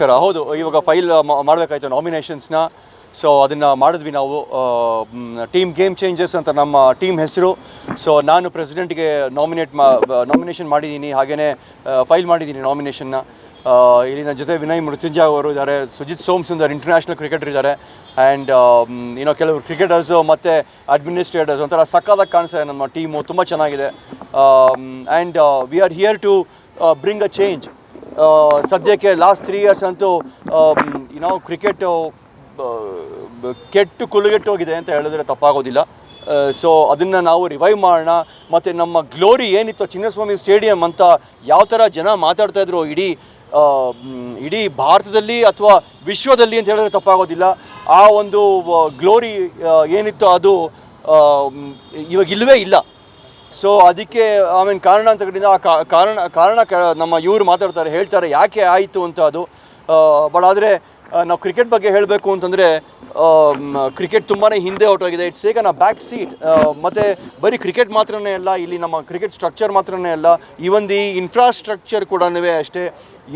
ಹೌದು, ಇವಾಗ file ಮಾಡಬೇಕಾಯ್ತು ನಾಮಿನೇಷನ್ಸ್ನ so ಅದನ್ನು ಮಾಡಿದ್ವಿ ನಾವು ಟೀಮ್ ಗೇಮ್ ಚೇಂಜಸ್ ಅಂತ ನಮ್ಮ ಟೀಮ್ ಹೆಸರು. ಸೊ ನಾನು ಪ್ರೆಸಿಡೆಂಟ್ಗೆ ನಾಮಿನೇಟ್ ಮಾ ನಾಮಿನೇಷನ್ ಮಾಡಿದ್ದೀನಿ. ಹಾಗೆಯೇ ಫೈಲ್ ಮಾಡಿದ್ದೀನಿ ನಾಮಿನೇಷನ್ನ ಇಲ್ಲಿ ನನ್ನ ಜೊತೆ ವಿನಯ್ ಮೃತ್ಯುಂಜಯ ಅವರು ಇದ್ದಾರೆ, ಸುಜಿತ್ ಸೋಮಸುಂದರ್ ಇಂಟರ್ನ್ಯಾಷನಲ್ ಕ್ರಿಕೆಟರ್ ಇದ್ದಾರೆ ಆ್ಯಂಡ್ ಏನೋ ಕೆಲವರು ಕ್ರಿಕೆಟರ್ಸು ಮತ್ತು ಅಡ್ಮಿನಿಸ್ಟ್ರೇಟರ್ಸ್ ಒಂಥರ ಸಕ್ಕದಾಗಿ ಕಾಣಿಸ್ತಾರೆ ನಮ್ಮ ಟೀಮು ತುಂಬ ಚೆನ್ನಾಗಿದೆ. And we are here to bring a change ಸದ್ಯಕ್ಕೆ ಲಾಸ್ಟ್ ತ್ರೀ ಇಯರ್ಸ್ ಅಂತೂ ಏನೋ ಕ್ರಿಕೆಟು ಕೆಟ್ಟು ಕುಲುಗೆಟ್ಟೋಗಿದೆ ಅಂತ ಹೇಳಿದ್ರೆ ತಪ್ಪಾಗೋದಿಲ್ಲ. ಸೊ ಅದನ್ನು ನಾವು ರಿವೈವ್ ಮಾಡೋಣ. ಮತ್ತು ನಮ್ಮ ಗ್ಲೋರಿ ಏನಿತ್ತು ಚಿನ್ನಸ್ವಾಮಿ ಸ್ಟೇಡಿಯಂ ಅಂತ ಯಾವ ಥರ ಜನ ಮಾತಾಡ್ತಾ ಇದ್ರು ಇಡೀ ಇಡೀ ಭಾರತದಲ್ಲಿ ಅಥವಾ ವಿಶ್ವದಲ್ಲಿ ಅಂತ ಹೇಳಿದ್ರೆ ತಪ್ಪಾಗೋದಿಲ್ಲ. ಆ ಒಂದು ಗ್ಲೋರಿ ಏನಿತ್ತು ಅದು ಇವಾಗ ಇಲ್ಲವೇ ಇಲ್ಲ. ಸೊ ಅದಕ್ಕೆ ಆಮೇಲೆ ಕಡೆಯಿಂದ ಆ ಕಾರಣ ಕಾರಣ ನಮ್ಮ ಇವರು ಮಾತಾಡ್ತಾರೆ, ಹೇಳ್ತಾರೆ, ಯಾಕೆ ಆಯಿತು ಅಂತ ಅದು. ಬಟ್ ಆದರೆ ನಾವು ಕ್ರಿಕೆಟ್ ಬಗ್ಗೆ ಹೇಳಬೇಕು ಅಂತಂದರೆ ಕ್ರಿಕೆಟ್ ತುಂಬಾ ಹಿಂದೆ ಹೊರಟೋಗಿದೆ. ಇಟ್ಸ್ ಟೇಕನ್ ನಾ ಬ್ಯಾಕ್ ಸೀಟ್ ಮತ್ತು ಬರೀ ಕ್ರಿಕೆಟ್ ಮಾತ್ರನೇ ಅಲ್ಲ, ಇಲ್ಲಿ ನಮ್ಮ ಕ್ರಿಕೆಟ್ ಸ್ಟ್ರಕ್ಚರ್ ಮಾತ್ರನೇ ಅಲ್ಲ ಈವನ್ ದಿ ಇನ್ಫ್ರಾಸ್ಟ್ರಕ್ಚರ್ ಕೂಡ ಅಷ್ಟೇ.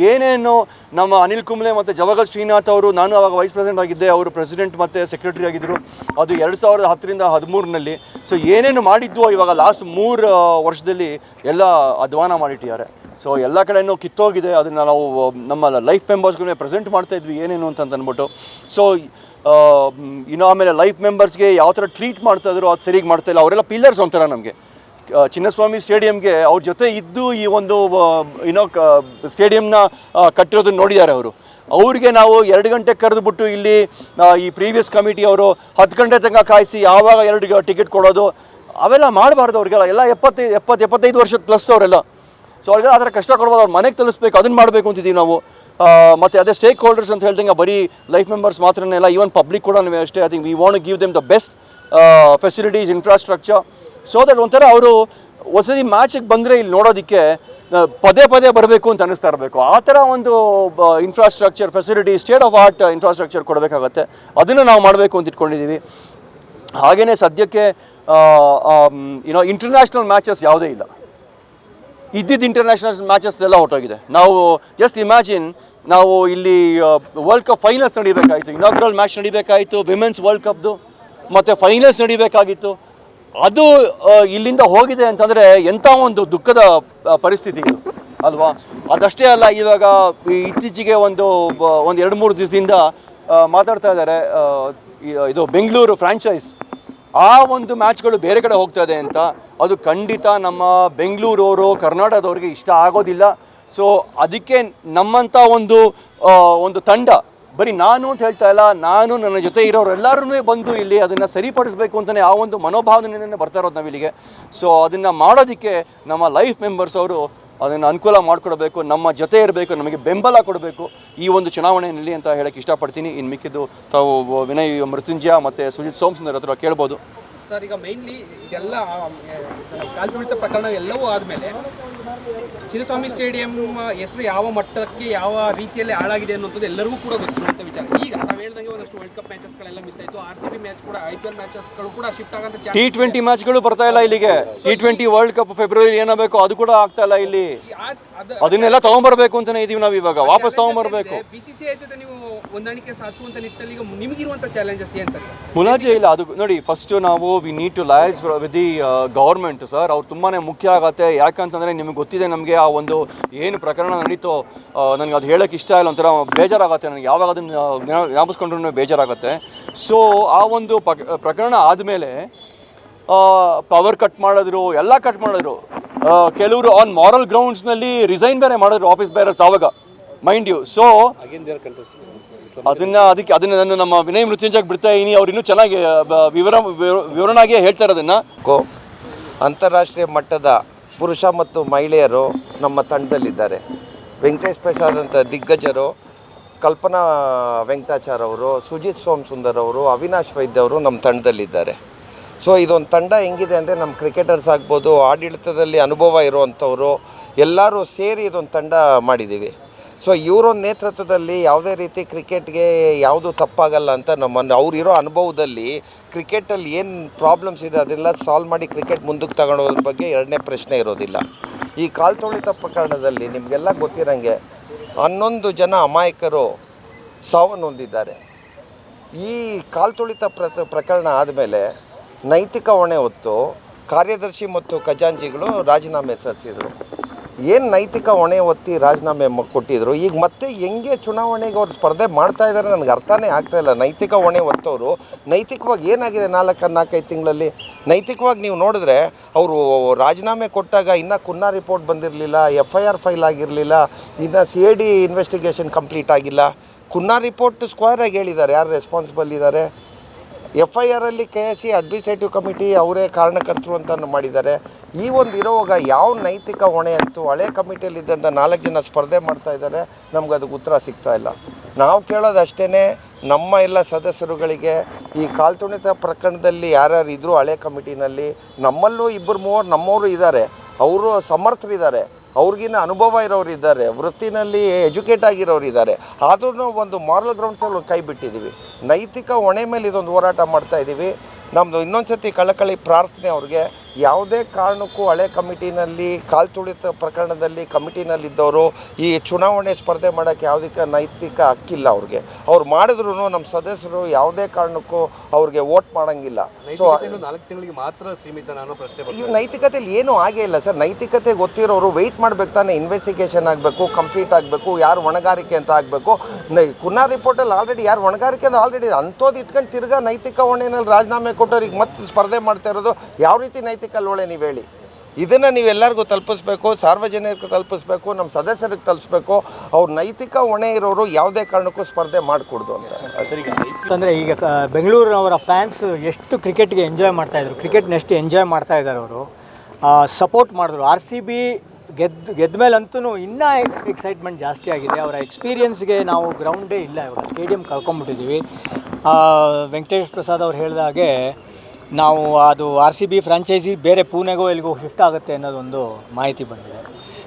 ಏನೇನು ನಮ್ಮ ಅನಿಲ್ ಕುಂಬ್ಳೆ ಮತ್ತು ಜವಗಲ್ ಶ್ರೀನಾಥ್ ಅವರು, ನಾನು ಆವಾಗ ವೈಸ್ ಪ್ರೆಸಿಡೆಂಟ್ ಆಗಿದ್ದೆ, ಅವರು ಪ್ರೆಸಿಡೆಂಟ್ ಮತ್ತು ಸೆಕ್ರೆಟರಿ ಆಗಿದ್ದರು ಅದು ಎರಡು ಸಾವಿರದ ಹತ್ತರಿಂದ ಹದಿಮೂರಿನಲ್ಲಿ ಸೊ ಏನೇನು ಮಾಡಿದ್ದು ಇವಾಗ ಲಾಸ್ಟ್ ಮೂರು ವರ್ಷದಲ್ಲಿ ಎಲ್ಲ ಅಧ್ವಾನ ಮಾಡಿಟ್ಟಿದ್ದಾರೆ. ಸೊ ಎಲ್ಲ ಕಡೆನೂ ಕಿತ್ತೋಗಿದೆ. ಅದನ್ನು ನಾವು, ನಮ್ಮ ಲೈಫ್ ಮೆಂಬರ್ಸ್ಗೂ ಪ್ರೆಸೆಂಟ್ ಮಾಡ್ತಾ ಇದ್ವಿ. ಏನೇನು ಅಂತ ಅಂದ್ಬಿಟ್ಟು ಸೊ ಇನ್ನು ಆಮೇಲೆ ಲೈಫ್ ಮೆಂಬರ್ಸ್ಗೆ ಯಾವ ಥರ ಟ್ರೀಟ್ ಮಾಡ್ತಾ ಇದ್ರು ಅದು ಸರಿಗೆ ಮಾಡ್ತಾ ಇಲ್ಲ. ಅವರೆಲ್ಲ ಪಿಲ್ಲರ್ಸ್ ಒಂಥರ ನಮಗೆ. ಚಿನ್ನಸ್ವಾಮಿ ಸ್ಟೇಡಿಯಂಗೆ ಅವ್ರ ಜೊತೆ ಇದ್ದು ಈ ಒಂದು ಏನೋ ಕ ಸ್ಟೇಡಿಯಂನ ಕಟ್ಟಿರೋದನ್ನ ನೋಡಿದ್ದಾರೆ ಅವರು. ಅವ್ರಿಗೆ ನಾವು ಎರಡು ಗಂಟೆ ಕರೆದುಬಿಟ್ಟು ಇಲ್ಲಿ ಈ ಪ್ರೀವಿಯಸ್ ಕಮಿಟಿ ಅವರು ಹತ್ತು ಗಂಟೆ ತನಕ ಕಾಯಿಸಿ ಯಾವಾಗ ಎರಡು ಟಿಕೆಟ್ ಕೊಡೋದು, ಅವೆಲ್ಲ ಮಾಡಬಾರ್ದು ಅವ್ರಿಗೆಲ್ಲ. ಎಲ್ಲ ಎಪ್ಪತ್ತೈದು, ಎಪ್ಪತ್ತು, ಎಪ್ಪತ್ತೈದು ವರ್ಷದ ಪ್ಲಸ್ ಅವರೆಲ್ಲ. ಸೊ ಅವ್ರಿಗೆ ಆ ಥರ ಕಷ್ಟ ಕೊಡ್ಬೋದು, ಅವ್ರ ಮನೆಗೆ ತಲುಪಿಸ್ಬೇಕು ಅದನ್ನು ಮಾಡಬೇಕು ಅಂತಿದ್ದೀವಿ ನಾವು. ಮತ್ತು ಅದೇ ಸ್ಟೇಕ್ ಹೋಲ್ಡರ್ಸ್ ಅಂತ ಹೇಳ್ದಂಗೆ ಬರೀ ಲೈಫ್ ಮೆಂಬರ್ಸ್ ಮಾತ್ರ ಅಲ್ಲ ಈವನ್ ಪಬ್ಲಿಕ್ ಕೂಡ ನಾವು ಅಷ್ಟೇ I think we want give them the best facilities infrastructure so that ಒಂಥರ ಅವರು ಹೊಸದಿ ಮ್ಯಾಚಿಗೆ ಬಂದರೆ ಇಲ್ಲಿ ನೋಡೋದಕ್ಕೆ ಪದೇ ಪದೇ ಬರಬೇಕು ಅಂತ ಅನ್ನಿಸ್ತಾ ಇರಬೇಕು. ಆ ಥರ ಒಂದು infrastructure facility state of art infrastructure ಕೊಡಬೇಕಾಗತ್ತೆ. ಅದನ್ನು ನಾವು ಮಾಡಬೇಕು ಅಂತ ಇಟ್ಕೊಂಡಿದ್ದೀವಿ ಹಾಗೆಯೇ ಸದ್ಯಕ್ಕೆ ಏನೋ ಇಂಟರ್ನ್ಯಾಷನಲ್ ಮ್ಯಾಚಸ್ ಯಾವುದೇ ಇಲ್ಲ. ಇದ್ದಿದ್ದು ಇಂಟರ್ನ್ಯಾಷನಲ್ ಮ್ಯಾಚಸ್ ಎಲ್ಲ ಹೊರಟೋಗಿದೆ. ನಾವು ಜಸ್ಟ್ ಇಮ್ಯಾಜಿನ್ ನಾವು ಇಲ್ಲಿ ವರ್ಲ್ಡ್ ಕಪ್ ಫೈನಲ್ಸ್ ನಡಿಬೇಕಾಯಿತು ಇನಾಗ್ರಲ್ ಮ್ಯಾಚ್ ನಡಿಬೇಕಾಯಿತು ವಿಮೆನ್ಸ್ ವರ್ಲ್ಡ್ ಕಪ್ದು ಮತ್ತು ಫೈನಲ್ಸ್ ನಡಿಬೇಕಾಗಿತ್ತು. ಅದು ಇಲ್ಲಿಂದ ಹೋಗಿದೆ ಅಂತಂದರೆ ಎಂಥ ಒಂದು ದುಃಖದ ಪರಿಸ್ಥಿತಿ ಇದು, ಅಲ್ವಾ? ಅದಷ್ಟೇ ಅಲ್ಲ, ಇವಾಗ ಇತ್ತೀಚೆಗೆ ಒಂದು ಒಂದು ಎರಡು ಮೂರು ದಿವಸದಿಂದ ಮಾತಾಡ್ತಾ ಇದ್ದಾರೆ ಇದು ಬೆಂಗಳೂರು ಫ್ರ್ಯಾಂಚೈಸ್ ಆ ಒಂದು ಮ್ಯಾಚ್ಗಳು ಬೇರೆ ಕಡೆ ಹೋಗ್ತಾ ಇದೆ ಅಂತ ಅದು ಖಂಡಿತ ನಮ್ಮ ಬೆಂಗಳೂರವರು, ಕರ್ನಾಟಕದವ್ರಿಗೆ ಇಷ್ಟ ಆಗೋದಿಲ್ಲ. ಸೊ ಅದಕ್ಕೆ ನಮ್ಮಂಥ ಒಂದು ಒಂದು ತಂಡ, ಬರೀ ನಾನು ಅಂತ ಹೇಳ್ತಾ ಇಲ್ಲ, ನಾನು ನನ್ನ ಜೊತೆ ಇರೋರು ಎಲ್ಲರೂ ಬಂದು ಇಲ್ಲಿ ಅದನ್ನು ಸರಿಪಡಿಸಬೇಕು ಅಂತಲೇ ಆ ಒಂದು ಮನೋಭಾವನೆಯನ್ನು ಬರ್ತಾ ಇರೋದು ನಾವು ಇಲ್ಲಿಗೆ ಸೊ ಅದನ್ನು ಮಾಡೋದಕ್ಕೆ ನಮ್ಮ ಲೈಫ್ ಮೆಂಬರ್ಸ್ ಅವರು ಅದನ್ನು ಅನುಕೂಲ ಮಾಡಿಕೊಡಬೇಕು ನಮ್ಮ ಜೊತೆ ಇರಬೇಕು ನಮಗೆ ಬೆಂಬಲ ಕೊಡಬೇಕು ಈ ಒಂದು ಚುನಾವಣೆಯಲ್ಲಿ ಅಂತ ಹೇಳಕ್ಕೆ ಇಷ್ಟಪಡ್ತೀನಿ ಇನ್ನು ಮಿಕ್ಕಿದ್ದು ತಾವು ವಿನಯ್ ಮೃತ್ಯುಂಜಯ ಮತ್ತು ಸುಜಿತ್ ಸೋಮಸುಂದರ್ ಹತ್ರ ಕೇಳ್ಬೋದು ಸರ್ ಈಗ ಮೈನ್ಲಿ ಇದೆಲ್ಲ ಕಾಲ್ತುಳಿತ ಪ್ರಕರಣ ಎಲ್ಲವೂ ಆದಮೇಲೆ ಚಿನ್ನಸ್ವಾಮಿ ಸ್ಟೇಡಿಯಂ ಹೆಸರು ಯಾವ ಮಟ್ಟಕ್ಕೆ ಯಾವ ರೀತಿಯಲ್ಲಿ ಹಾಳಾಗಿದೆ ಅನ್ನೋದು ಎಲ್ಲರಿಗೂ ಕೂಡ ಗೊತ್ತಿರುವಂಥ ವಿಚಾರ. ಈಗ ನಾವು ಹೇಳ್ದಂಗೆ ಒಂದಷ್ಟು ವರ್ಲ್ಡ್ ಕಪ್ ಮ್ಯಾಚಸ್ಗಳೆಲ್ಲ ಮಿಸ್ ಆಯಿತು. ಆರ್ ಸಿ ಬಿ ಮ್ಯಾಚ್ ಕೂಡ ಐ ಪಿ ಎಲ್ ಮ್ಯಾಚಸ್ಗಳು ಕೂಡ ಶಿಫ್ಟ್ ಆಗಂತ ಟಿ ಟ್ವೆಂಟಿ ಮ್ಯಾಚ್ಗಳು ಬರ್ತಾ ಇಲ್ಲ ಇಲ್ಲಿಗೆ. T twenty world cup February ಏನಾಗಬೇಕು ಅದು ಕೂಡ ಆಗ್ತಾ ಇಲ್ಲ ಇಲ್ಲಿ. ಅದನ್ನೆಲ್ಲ ತಗೊಂಬರ್ಬೇಕು ಅಂತಾನೆ ಇದೀವಿ ನಾವು ಇವಾಗ. ವಾಪಸ್ ತಗೊಂಬರ್ಬೇಕು. ಬಿ ಸಿ ಸಿ ಐ ಜೊತೆ ನೀವು ಹೊಂದಾಣಿಕೆ ಸಾಧಿಸುವಂತ ನಿಟ್ಟಲ್ಲಿ ಈಗ ನಿಮಗಿರುವಂಥ ಚಾಲೆಂಜಸ್ ಏನು ಸರ್? ಮುಲಾಜೆ ಇಲ್ಲ ಅದು ನೋಡಿ ಫಸ್ಟ್ ನಾವು we need to liaise with the government sir ಅವ್ರು ತುಂಬಾ ಮುಖ್ಯ ಆಗತ್ತೆ. ಯಾಕಂತಂದರೆ ನಿಮಗೆ ಗೊತ್ತಿದೆ ನಮಗೆ ಆ ಒಂದು ಏನು ಪ್ರಕರಣ ನಡೀತೋ ನನಗೆ ಅದು ಹೇಳೋಕ್ಕೆ ಇಷ್ಟ ಇಲ್ಲ ಒಂಥರ ಬೇಜಾರಾಗತ್ತೆ ನನಗೆ. ಯಾವಾಗ ಅದನ್ನು ಜ್ಞಾಪಿಸ್ಕೊಂಡ್ರೂ ಬೇಜಾರಾಗುತ್ತೆ. ಸೊ ಆ ಒಂದು ಪ್ರಕರಣ ಆದಮೇಲೆ ಪವರ್ ಕಟ್ ಮಾಡಿದ್ರು ಎಲ್ಲ ಕಟ್ ಮಾಡಿದ್ರು. ಕೆಲವರು ಆನ್ ಮಾರಲ್ ಗ್ರೌಂಡ್ಸ್ನಲ್ಲಿ ರಿಸೈನ್ ಬೇರೆ ಮಾಡಿದ್ರು ಆಫೀಸ್ ಬೇರೆ ಆವಾಗ ಮೈಂಡ್ ಯು ಸೊ ಅದನ್ನ ಅದಕ್ಕೆ ಅದನ್ನ ನಾನು ನಮ್ಮ ವಿನಯ್ ಮೃತ್ಯುಂಜಯಕ್ಕೆ ಬಿಡ್ತಾ ಇದೀನಿ ಅವ್ರು ಇನ್ನೂ ಚೆನ್ನಾಗಿ ವಿವರ ವಿವರಣಾಗೆ ಹೇಳ್ತಾರೆ ಅದನ್ನ ಕೋ, ಅಂತಾರಾಷ್ಟ್ರೀಯ ಮಟ್ಟದ ಪುರುಷ ಮತ್ತು ಮಹಿಳೆಯರು ನಮ್ಮ ತಂಡದಲ್ಲಿದ್ದಾರೆ. ವೆಂಕಟೇಶ್ ಪ್ರಸಾದ್ ಅಂತ ದಿಗ್ಗಜರು, ಕಲ್ಪನಾ ವೆಂಕಟಾಚಾರ್ ಅವರು, ಸುಜಿತ್ ಸೋಮ್ ಸುಂದರ್ ಅವರು, ಅವಿನಾಶ್ ವೈದ್ಯ ಅವರು ನಮ್ಮ ತಂಡದಲ್ಲಿದ್ದಾರೆ. ಸೊ, ಇದೊಂದು ತಂಡ ಹೆಂಗಿದೆ ಅಂದರೆ ನಮ್ಮ ಕ್ರಿಕೆಟರ್ಸ್ ಆಗ್ಬೋದು, ಆಡಳಿತದಲ್ಲಿ ಅನುಭವ ಇರುವಂಥವರು, ಎಲ್ಲರೂ ಸೇರಿ ಇದೊಂದು ತಂಡ ಮಾಡಿದ್ದೀವಿ. ಸೊ ಇವರ ನೇತೃತ್ವದಲ್ಲಿ ಯಾವುದೇ ರೀತಿ ಕ್ರಿಕೆಟ್ಗೆ ಯಾವುದು ತಪ್ಪಾಗಲ್ಲ ಅಂತ ನಮ್ಮನ್ನು ಅವರಿರೋ ಅನುಭವದಲ್ಲಿ ಕ್ರಿಕೆಟಲ್ಲಿ ಏನು ಪ್ರಾಬ್ಲಮ್ಸ್ ಇದೆ ಅದೆಲ್ಲ ಸಾಲ್ವ್ ಮಾಡಿ ಕ್ರಿಕೆಟ್ ಮುಂದಕ್ಕೆ ತಗೊಳೋದ್ರ ಬಗ್ಗೆ ಎರಡನೇ ಪ್ರಶ್ನೆ ಇರೋದಿಲ್ಲ. ಈ ಕಾಲ್ತೊಳಿತ ಪ್ರಕರಣದಲ್ಲಿ ನಿಮಗೆಲ್ಲ ಗೊತ್ತಿರೋಂಗೆ ಹನ್ನೊಂದು ಜನ ಅಮಾಯಕರು ಸಾವನ್ನೊಂದಿದ್ದಾರೆ ಈ ಕಾಲ್ತುಳಿತ ಪ್ರ, ಪ್ರಕರಣ ಆದಮೇಲೆ ನೈತಿಕ ಹೊಣೆ ಹೊತ್ತು ಕಾರ್ಯದರ್ಶಿ ಮತ್ತು ಖಜಾಂಜಿಗಳು ರಾಜೀನಾಮೆ ಸಲ್ಲಿಸಿದರು. ಏನು ನೈತಿಕ ಹೊಣೆ ಒತ್ತಿ ರಾಜೀನಾಮೆ ಕೊಟ್ಟಿದ್ರು? ಈಗ ಮತ್ತೆ ಹೆಂಗೆ ಚುನಾವಣೆಗೆ ಅವ್ರು ಸ್ಪರ್ಧೆ ಮಾಡ್ತಾ ಇದ್ದಾರೆ ನನಗೆ ಅರ್ಥನೇ ಆಗ್ತಾ ಇಲ್ಲ. ನೈತಿಕ ಹೊಣೆ ಒತ್ತವರು ನೈತಿಕವಾಗಿ ಏನಾಗಿದೆ ನಾಲ್ಕು ನಾಲ್ಕೈದು ತಿಂಗಳಲ್ಲಿ? ನೈತಿಕವಾಗಿ ನೀವು ನೋಡಿದ್ರೆ ಅವರು ರಾಜೀನಾಮೆ ಕೊಟ್ಟಾಗ ಇನ್ನೂ ಕುನ್ನಾ ರಿಪೋರ್ಟ್ ಬಂದಿರಲಿಲ್ಲ ಎಫ್ ಐ ಆರ್ ಫೈಲ್ ಆಗಿರಲಿಲ್ಲ, ಇನ್ನು C A D investigation complete ಆಗಿಲ್ಲ. ಕುನ್ನಾ ರಿಪೋರ್ಟ್ ಸ್ಕ್ವೇರಾಗಿ ಹೇಳಿದ್ದಾರೆ. ಯಾರು ರೆಸ್ಪಾನ್ಸಿಬಲ್ ಇದ್ದಾರೆ? ಎಫ್ ಐ ಆರಲ್ಲಿ K S C administrative committee ಅವರೇ ಕಾರಣಕರ್ತರು ಅಂತ ಮಾಡಿದ್ದಾರೆ. ಈ ಒಂದು ಇರೋವಾಗ ಯಾವ ನೈತಿಕ ಹೊಣೆ ಅಂತೂ ಹಳೆ ಕಮಿಟಿಯಲ್ಲಿದ್ದಂಥ ನಾಲ್ಕು ಜನ ಸ್ಪರ್ಧೆ ಮಾಡ್ತಾ ಇದ್ದಾರೆ. ನಮ್ಗೆ ಅದಕ್ಕೆ ಉತ್ತರ ಸಿಗ್ತಾ ಇಲ್ಲ. ನಾವು ಕೇಳೋದು ಅಷ್ಟೇ ನಮ್ಮ ಎಲ್ಲ ಸದಸ್ಯರುಗಳಿಗೆ ಈ ಕಾಲ್ತುಣಿತ ಪ್ರಕರಣದಲ್ಲಿ ಯಾರ್ಯಾರು ಇದ್ದರು ಹಳೆ ಕಮಿಟಿನಲ್ಲಿ ನಮ್ಮಲ್ಲೂ ಇಬ್ಬರು ಮೂವರು ನಮ್ಮವರು ಇದ್ದಾರೆ. ಅವರು ಸಮರ್ಥರಿದ್ದಾರೆ. ಅವ್ರಿಗಿನ್ನ ಅನುಭವ ಇರೋರು ಇದ್ದಾರೆ, ವೃತ್ತಿನಲ್ಲಿ ಎಜುಕೇಟ್ ಆಗಿರೋರು ಇದ್ದಾರೆ. ಆದ್ರೂ ಒಂದು ಮಾರಲ್ ಗ್ರೌಂಡ್ಸಲ್ಲಿ ಕೈ ಬಿಟ್ಟಿದ್ದೀವಿ. ನೈತಿಕ ಹೊಣೆ ಮೇಲೆ ಇದೊಂದು ಹೋರಾಟ ಮಾಡ್ತಾ ಇದ್ದೀವಿ. ನಮ್ಮದು ಇನ್ನೊಂದು ಸರ್ತಿ ಕಳಕಳಿ ಪ್ರಾರ್ಥನೆ ಅವ್ರಿಗೆ. ಯಾವುದೇ ಕಾರಣಕ್ಕೂ ಹಳೆ ಕಮಿಟಿನಲ್ಲಿ ಕಾಲ್ತುಳಿತ ಪ್ರಕರಣದಲ್ಲಿ ಕಮಿಟಿನಲ್ಲಿದ್ದವರು ಈ ಚುನಾವಣೆ ಸ್ಪರ್ಧೆ ಮಾಡೋಕ್ಕೆ ಯಾವುದಕ್ಕೆ ನೈತಿಕ ಹಕ್ಕಿಲ್ಲ ಅವ್ರಿಗೆ. ಅವ್ರು ಮಾಡಿದ್ರು ನಮ್ಮ ಸದಸ್ಯರು ಯಾವುದೇ ಕಾರಣಕ್ಕೂ ಅವ್ರಿಗೆ ವೋಟ್ ಮಾಡೋಂಗಿಲ್ಲ. ಸೊ ನಾಲ್ಕು ತಿಂಗಳಿಗೆ ಮಾತ್ರ ಸೀಮಿತ ನಾನು ಪ್ರಶ್ನೆ ಈ ನೈತಿಕತೆಯಲ್ಲಿ ಏನೂ ಆಗೇ ಇಲ್ಲ ಸರ್. ನೈತಿಕತೆ ಗೊತ್ತಿರೋರು ವೆಯ್ಟ್ ಮಾಡ್ಬೇಕು ತಾನೇ ಇನ್ವೆಸ್ಟಿಗೇಷನ್ ಆಗಬೇಕು ಕಂಪ್ಲೀಟ್ ಆಗಬೇಕು ಯಾರು ಹೊಣೆಗಾರಿಕೆ ಅಂತ ಆಗಬೇಕು. ಕುನಾ ರಿಪೋರ್ಟಲ್ಲಿ ಆಲ್ರೆಡಿ ಯಾರು ಹೊಣೆಗಾರಿಕೆ ಅಂತ ಆಲ್ರೆಡಿ ಅಂಥದ್ದು ಇಟ್ಕೊಂಡು ತಿರ್ಗಾ ನೈತಿಕ ಹೊಣೆನಲ್ಲಿ ರಾಜೀನಾಮೆ ಕೊಟ್ಟವ್ರಿಗೆ ಮತ್ತೆ ಸ್ಪರ್ಧೆ ಮಾಡ್ತಾ ಇರೋದು ಯಾವ ರೀತಿ ನೈತಿಕ ಹೊಣೆ ನೀವು ಹೇಳಿ. ಇದನ್ನು ನೀವೆಲ್ಲರಿಗೂ ತಲುಪಿಸ್ಬೇಕು ಸಾರ್ವಜನಿಕರಿಗೆ ತಲುಪಿಸ್ಬೇಕು ನಮ್ಮ ಸದಸ್ಯರಿಗೆ ತಲುಪಿಸ್ಬೇಕು ಅವ್ರ ನೈತಿಕ ಹೊಣೆ ಇರೋರು ಯಾವುದೇ ಕಾರಣಕ್ಕೂ ಸ್ಪರ್ಧೆ ಮಾಡಿಕೊಡ್ದು ಅಂತ. ಅಂತಂದರೆ ಈಗ ಕ- ಬೆಂಗಳೂರಿನವರ ಫ್ಯಾನ್ಸ್ ಎಷ್ಟು ಕ್ರಿಕೆಟ್ಗೆ ಎಂಜಾಯ್ ಮಾಡ್ತಾಯಿದ್ರು ಕ್ರಿಕೆಟ್ನ ಎಷ್ಟು ಎಂಜಾಯ್ ಮಾಡ್ತಾ ಇದ್ದಾರೆ ಅವರು. ಸಪೋರ್ಟ್ ಮಾಡಿದ್ರು. ಆರ್ ಸಿ ಬಿ ಗೆದ್ದು ಗೆದ್ದ ಮೇಲಂತೂ ಇನ್ನೂ ಎಕ್ಸೈಟ್ಮೆಂಟ್ ಜಾಸ್ತಿ ಆಗಿದೆ. ಅವರ ಎಕ್ಸ್ಪೀರಿಯನ್ಸ್ಗೆ ನಾವು ಗ್ರೌಂಡೇ ಇಲ್ಲ ಇವಾಗ. ಸ್ಟೇಡಿಯಂ ಕಳ್ಕೊಂಬಿಟ್ಟಿದ್ದೀವಿ ಆ, ವೆಂಕಟೇಶ್ ಪ್ರಸಾದ್ ಅವ್ರು ಹೇಳಿದ ಹಾಗೆ ನಾವು ಅದು ಆರ್ ಸಿ ಬಿ ಫ್ರಾಂಚೈಸಿ ಬೇರೆ ಪೂನೆಗೋ ಎಲ್ಲಿಗೋ ಶಿಫ್ಟ್ ಆಗುತ್ತೆ ಅನ್ನೋದೊಂದು ಮಾಹಿತಿ ಬಂದಿದೆ.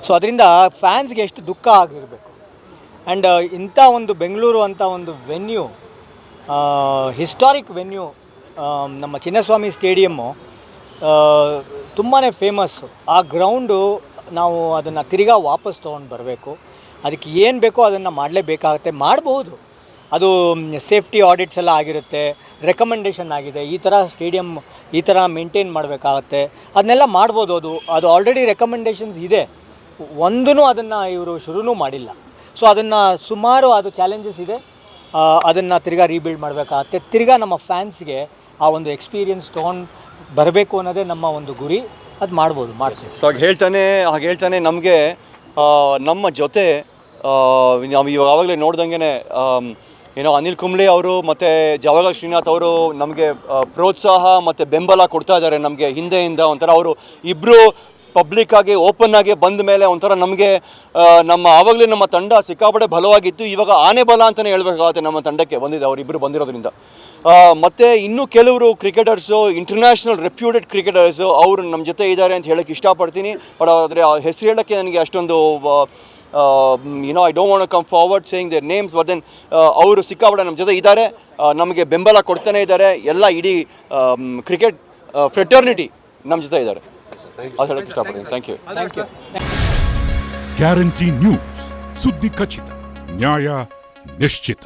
ಸೊ ಅದರಿಂದ ಫ್ಯಾನ್ಸ್ಗೆ ಎಷ್ಟು ದುಃಖ ಆಗಿರಬೇಕು. ಆ್ಯಂಡ್ ಇಂಥ ಒಂದು ಬೆಂಗಳೂರು ಅಂತ ಒಂದು ವೆನ್ಯೂ ಹಿಸ್ಟಾರಿಕ್ ವೆನ್ಯೂ ನಮ್ಮ ಚಿನ್ನಸ್ವಾಮಿ ಸ್ಟೇಡಿಯಮ್ಮು ತುಂಬಾ ಫೇಮಸ್ಸು ಆ ಗ್ರೌಂಡು ನಾವು ಅದನ್ನು ತಿರ್ಗಾ ವಾಪಸ್ ತೊಗೊಂಡು ಬರಬೇಕು. ಅದಕ್ಕೆ ಏನು ಬೇಕೋ ಅದನ್ನು ಮಾಡಲೇಬೇಕಾಗತ್ತೆ. ಮಾಡ್ಬೋದು. ಅದು ಸೇಫ್ಟಿ ಆಡಿಟ್ಸ್ ಎಲ್ಲ ಆಗಿರುತ್ತೆ ರೆಕಮೆಂಡೇಷನ್ ಆಗಿದೆ, ಈ ಥರ ಸ್ಟೇಡಿಯಂ ಈ ಥರ ಮೇಂಟೈನ್ ಮಾಡಬೇಕಾಗತ್ತೆ. ಅದನ್ನೆಲ್ಲ ಮಾಡ್ಬೋದು ಅದು ಅದು ಆಲ್ರೆಡಿ ರೆಕಮೆಂಡೇಷನ್ಸ್ ಇದೆ. ಒಂದೂ ಅದನ್ನು ಇವರು ಶುರುನೂ ಮಾಡಿಲ್ಲ. ಸೊ ಅದನ್ನು ಸುಮಾರು ಅದು ಚಾಲೆಂಜಸ್ ಇದೆ. ಅದನ್ನು ತಿರ್ಗಾ ರೀಬಿಲ್ಡ್ ಮಾಡಬೇಕಾಗತ್ತೆ. ತಿರ್ಗಾ ನಮ್ಮ ಫ್ಯಾನ್ಸ್ಗೆ ಆ ಒಂದು ಎಕ್ಸ್ಪೀರಿಯನ್ಸ್ ತೊಗೊಂಡು ಬರಬೇಕು ಅನ್ನೋದೇ ನಮ್ಮ ಒಂದು ಗುರಿ. ಅದು ಮಾಡ್ಬೋದು ಮಾಡಿಸಿ ಸೊ ಹಾಗೆ ಹೇಳ್ತಾನೆ ಹಾಗೆ ಹೇಳ್ತಾನೆ ನಮಗೆ ನಮ್ಮ ಜೊತೆ ನಾವು ಇವಾಗ ಆವಾಗಲೇ ನೋಡ್ದಂಗೆ ಏನೋ ಅನಿಲ್ ಕುಂಬ್ಳೆ ಅವರು ಮತ್ತು ಜವಾಹರ್ಲಾಲ್ ಶ್ರೀನಾಥ್ ಅವರು ನಮಗೆ ಪ್ರೋತ್ಸಾಹ ಮತ್ತು ಬೆಂಬಲ ಕೊಡ್ತಾ ಇದ್ದಾರೆ ನಮಗೆ ಹಿಂದೆಯಿಂದ ಒಂಥರ. ಅವರು ಇಬ್ಬರು ಪಬ್ಲಿಕ್ ಆಗಿ ಓಪನ್ ಆಗಿ ಬಂದ ಮೇಲೆ ಒಂಥರ ನಮಗೆ ನಮ್ಮ ಆವಾಗಲೇ ನಮ್ಮ ತಂಡ ಸಿಕ್ಕಾಪಟ್ಟೆ ಬಲವಾಗಿತ್ತು. ಇವಾಗ ಆನೆ ಬಲ ಅಂತಲೇ ಹೇಳ್ಬೇಕಾಗುತ್ತೆ ನಮ್ಮ ತಂಡಕ್ಕೆ ಬಂದಿದೆ ಅವರಿಬ್ಬರು ಬಂದಿರೋದ್ರಿಂದ. ಮತ್ತೆ ಇನ್ನೂ ಕೆಲವರು ಕ್ರಿಕೆಟರ್ಸು ಇಂಟರ್ನ್ಯಾಷನಲ್ ರೆಪ್ಯೂಟೆಡ್ ಕ್ರಿಕೆಟರ್ಸು ಅವರು ನಮ್ಮ ಜೊತೆ ಇದ್ದಾರೆ ಅಂತ ಹೇಳೋಕ್ಕೆ ಇಷ್ಟಪಡ್ತೀನಿ. ಬಟ್ ಆದರೆ ಆ ಹೆಸರು ಹೇಳೋಕ್ಕೆ ನನಗೆ ಅಷ್ಟೊಂದು you know I don't want come forward saying their names but then ಅವರು ಸಿಕ್ಕಾಪಟ್ಟೆ ನಮ್ಮ ಜೊತೆ ಇದ್ದಾರೆ. ಆ, ನಮಗೆ ಬೆಂಬಲ ಕೊಡ್ತಾನೆ ಇದ್ದಾರೆ. ಎಲ್ಲ ಇಡೀ ಕ್ರಿಕೆಟ್ ಫ್ರೆಟರ್ನಿಟಿ ನಮ್ಮ ಜೊತೆ ಇದ್ದಾರೆ. ಅದು ಹೇಳಕ್ಕೆ ಇಷ್ಟಪಡ್ತೀನಿ thank you thank you guarantee news ಸುದ್ದಿ ಖಚಿತ ನ್ಯಾಯ ನಿಶ್ಚಿತ.